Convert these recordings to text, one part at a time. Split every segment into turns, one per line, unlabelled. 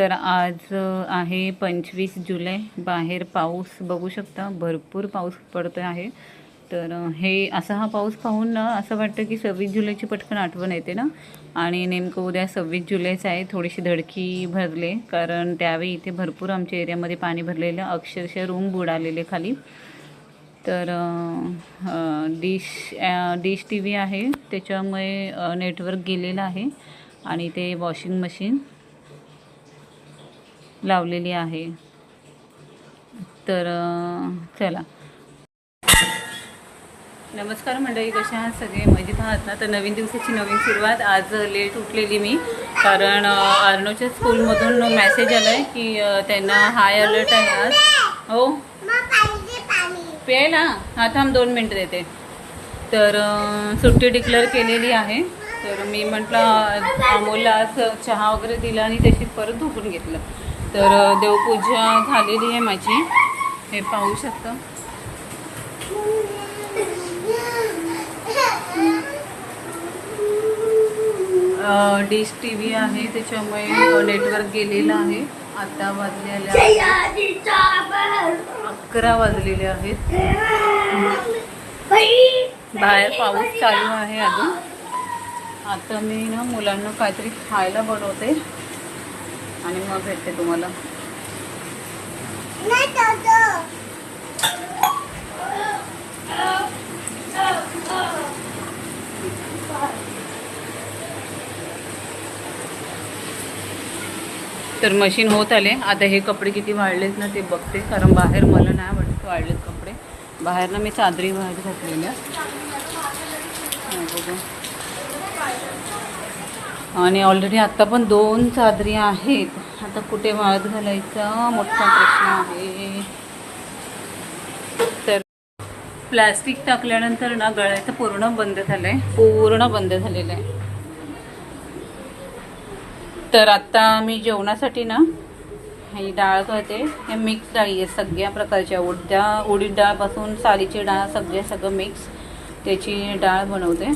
तर आज आहे पंचवीस जुलै. बाहेर पाऊस बघू शकता. भरपूर पाऊस पडतो आहे. तर हे असा हा पाऊस पाहून ना असं वाटतं की सव्वीस जुलैची पटकन आठवण येते ना? आणि नेमकं उद्या सव्वीस जुलैच आहे. थोडीशी धडकी भरले. कारण त्यावेळी इथे भरपूर आमच्या एरियामध्ये पाणी भरलेलं. अक्षरशः रूम बुडालेले खाली. तर डिश डिश टी व्ही आहे. त्याच्यामुळे नेटवर्क गेलेलं आहे. आणि ते वॉशिंग मशीन. लावलेली आहे. तर चला. नमस्कार मंडळी कशा आहात सगळे? मजेत आहात ना? तर नवीन दिवसाची नवीन सुरुवात. आज लेट उठलेली मी. कारण अ, अर्णवच्या स्कूलमधून मेसेज आला आहे की त्यांना हाय अलर्ट आहे आज. हो? प्यायला हा थांब दोन मिनटं देते. तर सुट्टी डिक्लेअर केलेली आहे. तर मी म्हटलं अमोलला आज चहा वगैरे दिला आणि त्याची परत धुकून घेतलं. तर देवपूजा झालेली आहे माझी. हे पाहू शकता. डिश टी व्ही आहे त्याच्यामुळे नेटवर्क गेलेलं आहे. आता वाजलेल्या अकरा वाजलेले आहेत. बाहेर पाऊस चालू आहे अजून. आता मी ना मुलांना काहीतरी खायला बनवते. आणि मग भेटते तुम्हाला. तर मशीन होत आले. आता हे कपडे किती वाढलेत ना ते बघते. कारण बाहेर मला नाही वाटत वाढलेत कपडे. बाहेर ना मी चादरी वाळत घातलेल्या हा, बघू. आणि ऑलरेडी आत्ता पण दोन चादरी आहेत. आता कुठे वाळत घालायचा? मोठा प्रश्न आहे. तर प्लॅस्टिक टाकल्यानंतर ना गळायचं पूर्ण बंद झालं आहे पूर्ण बंद झालेलं आहे. तर आत्ता मी जेवणासाठी ना ही डाळ करते. हे मिक्स डाळी आहे सगळ्या प्रकारच्या. उडद्या उडीद डाळपासून सालीची डाळ सगळे सगळं मिक्स त्याची डाळ बनवते.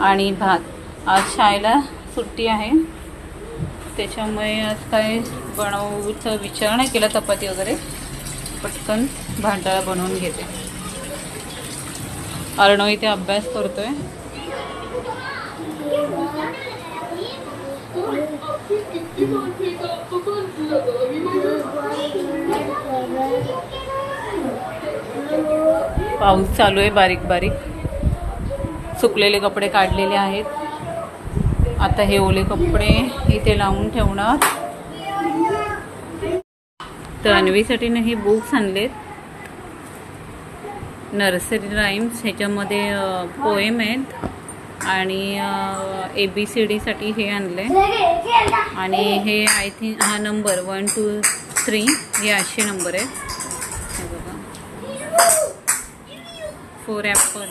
आणि भात. आज शाळेला सुट्टी आहे. त्याच्यामुळे आज काय बनवूचा विचार नाही केला चपाती वगैरे. पटकन भांडळा बनवून घेते. अर्णव इथे अभ्यास करतोय. पाऊस चालू आहे बारीक बारीक. सुकलेले कपडे काढलेले आहेत. आता हे ओले कपडे इथे लावून ठेवणार. तर अन्वीसाठी ना हे बुक्स आणलेत. नर्सरी राईम्स ह्याच्यामध्ये पोएम आहेत. आणि ए बी सी डीसाठी हे आणले. आणि हे आय थिंक हा नंबर वन टू थ्री हे असे नंबर आहेत. बघा. फोर ॲपल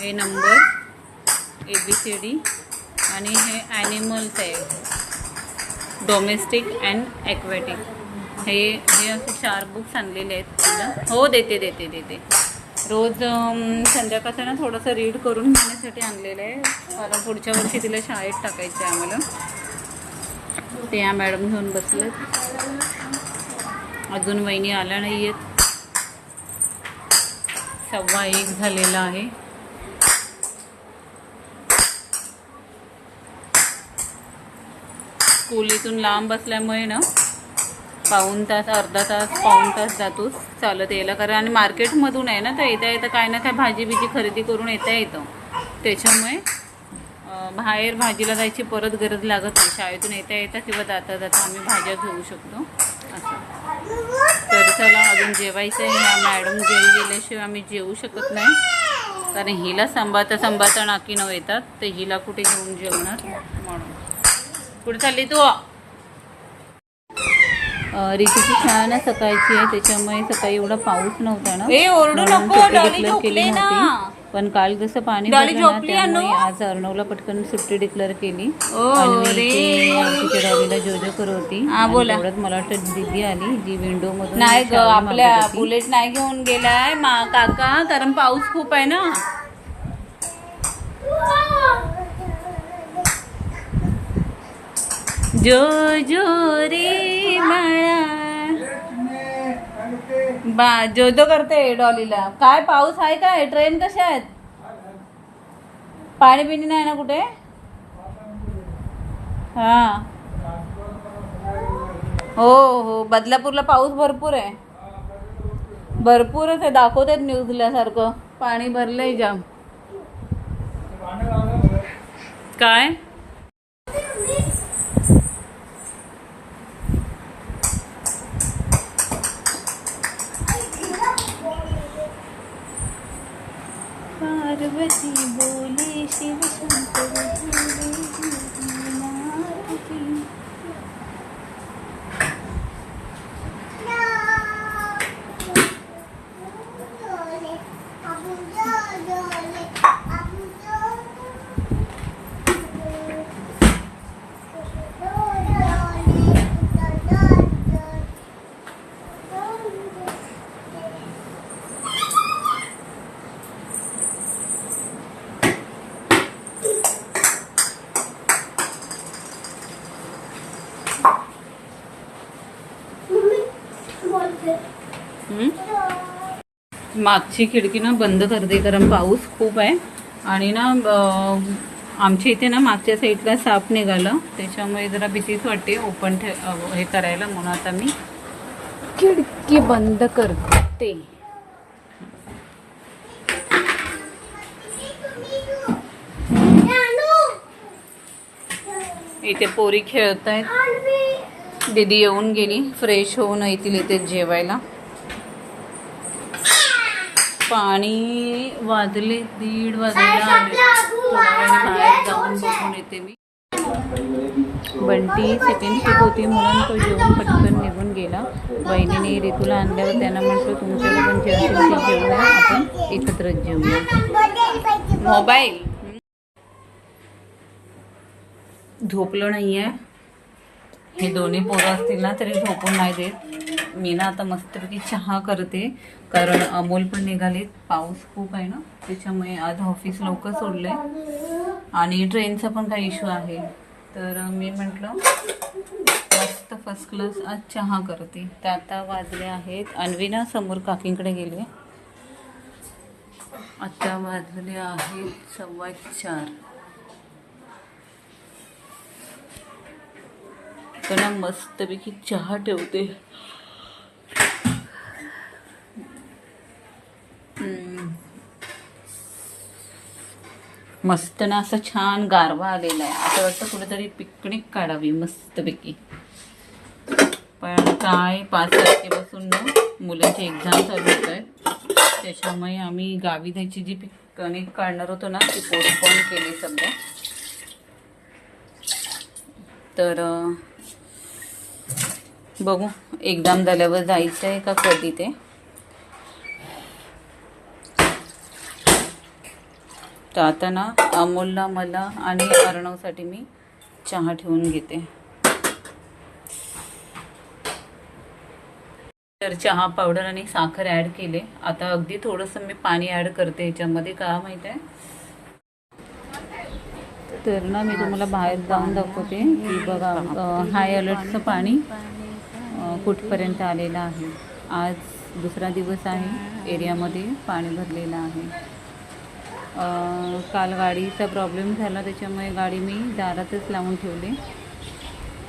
हे number A B C D आणि हे ॲनिमल्स आहे. डोमेस्टिक अँड ॲक्वॅटिक हे हे असे चार बुक्स आणलेले आहेत तिला. हो देते देते देते. रोज संध्याकाळचं ना थोडंसं रीड करून घेण्यासाठी आणलेलं आहे. कारण पुढच्या वर्षी तिला शाळेत टाकायचं आहे आम्हाला. ते या मॅडम घेऊन बसलेत. अजून वहिनी आल्या नाही आहेत सव्वा एक झालेला आहे. स्कूल इथून लांब असल्यामुळे ना पाऊण तास अर्धा तास पाऊण तास जातोच चालत यायला. कारण आणि मार्केटमधून आहे ना तर येता येतं काय ना काय भाजी बिजी खरेदी करून येता येतं. त्याच्यामुळे बाहेर भाजीला जायची परत गरज लागत नाही. शाळेतून येता येता किंवा जाता जाता आम्ही भाज्या घेऊ शकतो. असं. तर चला अजून जेवायचं आहे. ह्या मॅडम जेवी गेल्याशिवाय आम्ही जेवू शकत नाही. कारण हिला सांभाळता सांभाळता नाकी न येतात. तर हिला कुठे घेऊन जेवणार? म्हणून. कुठे चालली तू रितीची शाळा ना सकाळची आहे त्याच्यामुळे सकाळी एवढा पाऊस नव्हता ना
ए, ओरडू नको, डॉली झोपली ना.
पण काल जसं पाणी त्यामुळे? आज अर्णवला पटकन सुट्टी डिक्लेअर केली. तिच्या डॉलीला जोजो करत होती मला वाटतं दिदी आली जी विंडो मधून
नाही आपल्या. बुलेट नाही घेऊन गेलाय मा काका कारण पाऊस खूप आहे ना
जो जो रे बाळा बा जो जो करते डॉलीला. काय पाऊस आहे काय? ट्रेन कशा आहेत? पाणी बिणी नाही ना कुठे? हा. हो हो. बदलापूरला पाऊस भरपूर आहे. भरपूरच आहे. दाखवतात न्यूजला सारखं. पाणी भरलंय जाम. काय? पार्वती बोले शिव शंकर. मागची खिडकी ना बंद करते कारण पाऊस खूप आहे. आणि ना आमच्या इथे ना मागच्या साईडला साप निघालं. त्याच्यामुळे जरा भीतीच वाटते ओपन ठे हे करायला म्हणून आता मी खिडकी बंद करते इथे पोरी खेळत आहेत दीदी येऊन गेली. फ्रेश होऊन येतील इथे जेवायला. पाणी वाजले दीड बाहेर जाऊन बघून येते मी. बंटी सेकंड शिप होती म्हणून तो जेवण पटकन निघून गेला. वहिनीने ऋतूला आणल्यावर त्यांना म्हटलं तुमच्याकडे पण जे असेल ते जेवूया आपण एकत्रच जेवूया मोबाईल. झोपलं नाही आहे हे दोन्ही पोरं असतील ना तरी झोपून नाही देत. मी ना आता मस्तपैकी चहा करते. कारण अमोल पण निघाले पाऊस खूप आहे ना? त्याच्यामुळे आज ऑफिस लवकर सोडलंय. आणि ट्रेनचा पण काही इश्यू आहे. तर मी म्हटलं मस्त फर्स्ट क्लास आज चहा करते. तर आता वाजले आहेत. अन्वीना समोर काकींकडे गेले. आता वाजले आहेत सव्वा चार. मस्तपैकी चहा ठेवते. मस्त ना असं छान गारवा आलेला आहे. असं वाटतं कुठेतरी पिकनिक काढावी मस्तपैकी. पण काय पाच तारखेपासून ना मुलांची एक्झाम चालू होत आहे त्याच्यामुळे आम्ही गावी जायची जी पिकनिक काढणार होतो ना ती पोस्टपोन केली सध्या. तर बघू एक्झाम झाल्यावर जायचं आहे का कधी ते? तर आता ना अमोलला मला आणि अर्णवसाठी मी चहा ठेवून घेते. तर चहा पावडर आणि साखर ॲड केले. आता अगदी थोडंसं मी पाणी ॲड करते ह्याच्यामध्ये का माहीत आहे? तर ना मी तुम्हाला बाहेर जाऊन दाखवते. की बघा हाय अलर्टचं पाणी कुठपर्यंत आलेलं आहे. आज दुसरा दिवस आहे. एरियामध्ये पाणी भरलेलं आहे. काल गाडीचा प्रॉब्लेम झाला त्याच्यामुळे गाडी मी दारातच लावून ठेवली.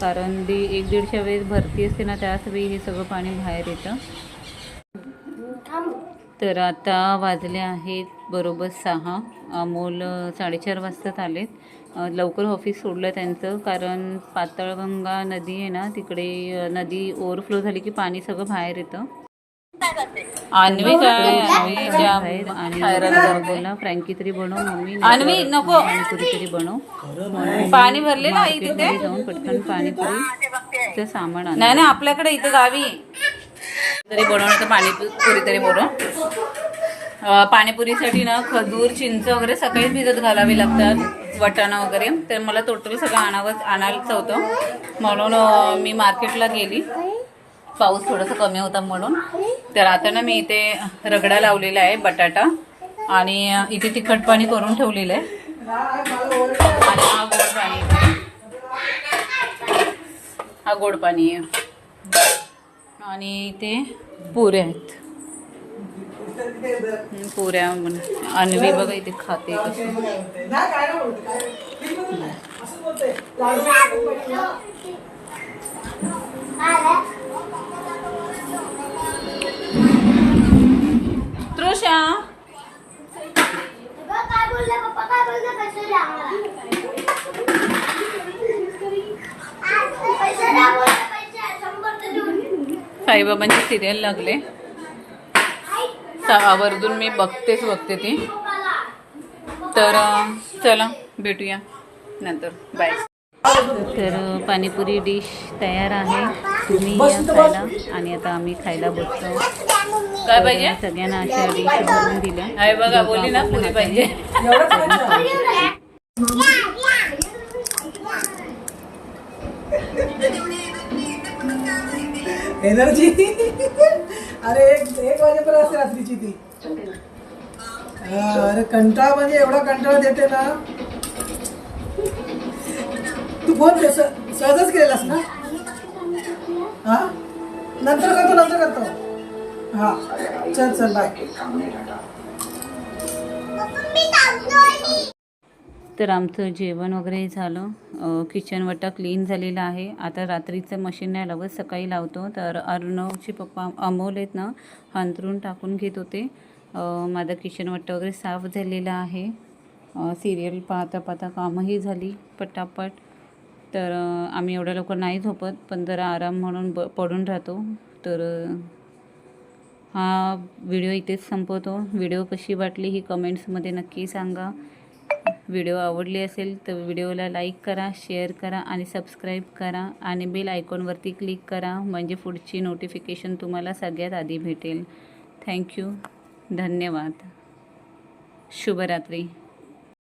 कारण दी एक दीडशा वेळेस भरती असते ना त्याच वेळी हे सगळं पाणी बाहेर येतं. तर आता वाजले आहेत बरोबर सहा. अमोल साडेचार वाजताच आलेत. लवकर ऑफिस सोडलं त्यांचं कारण पातळगंगा नदी आहे ना तिकडे नदी ओव्हरफ्लो झाली की पाणी सगळं बाहेर येतं. अन्वी काय? अन्वी जाम आणि बोलला फ्रँकी तरी बनव मम्मी अन्वी नको. पाणीपुरी तरी बनव. पाणी भरलेलं आहे तिथे? जाऊन पटकन पाणीपुरीचं सामान आण. नाही नाही आपल्याकडे इथे गावी. तरी बनवणं तर पाणीपुरी तरी बनव. पाणीपुरीसाठी ना खजूर चिंच वगैरे सकाळीच भिजत घालावी लागतात. वटाणा वगैरे. तर मला टोटल सगळं आणावं आणायचं होतं. म्हणून मी मार्केटला गेली. पाऊस थोडासा कमी होता म्हणून. तर आता ना मी इथे रगडा लावलेला आहे बटाटा. आणि इथे तिखट पाणी करून ठेवलेलं आहे. आणि हा गोड पाणी. हा गोड पाणी. आहे आणि इथे पुऱ्या आहेत. पुऱ्या बन- अन्वी बघा इथे खाते
कसं.
साईबाबांची सिरियल लागले. आवर्जून मी बघतेच बघते ती. तर चला भेटूया नंतर. बाय तर पाणीपुरी डिश तयार आहे. तुम्ही या खायला. आणि आता आम्ही खायला बसतो काय पाहिजे? सगळ्यांना अशा डिश बनवून दिल्या. आहे बघा बोलली ना पुरी पाहिजे.
एनर्जी. अरे एक एक वाजेपर्यंत असते रात्रीची ती. हा, अरे कंटाळा म्हणजे एवढा कंटाळा देते ना. तू फोन सहजच केलेलास ना? हा? नंतर करतो नंतर करतो. हा. चल चल बाय
तर आमचं जेवण वगैरे झालं. किचन वटा क्लीन झालेला आहे. आता रात्रीचं मशीन नाही लावत सकाळी लावतो. तर अर्णवचे पप्पा अमोल आहेत ना अंतरून टाकून घेत होते. माझं किचन वट्टा वगैरे साफ झालेलं आहे. सिरियल पाहता पाहता कामंही झाली पटापट. तर आम्ही एवढ्या लवकर नाही झोपत पण जरा आराम म्हणून ब पडून राहतो. तर हा व्हिडिओ इथेच संपवतो. व्हिडिओ कशी वाटली ही कमेंट्समध्ये नक्की सांगा. व्हिडिओ आवडली असेल तर व्हिडिओला लाईक करा शेअर करा आणि सबस्क्राईब करा आणि बेल आयकॉनवरती क्लिक करा म्हणजे पुढची नोटिफिकेशन तुम्हाला सगळ्यात आधी भेटेल. थँक्यू. धन्यवाद. शुभरात्री.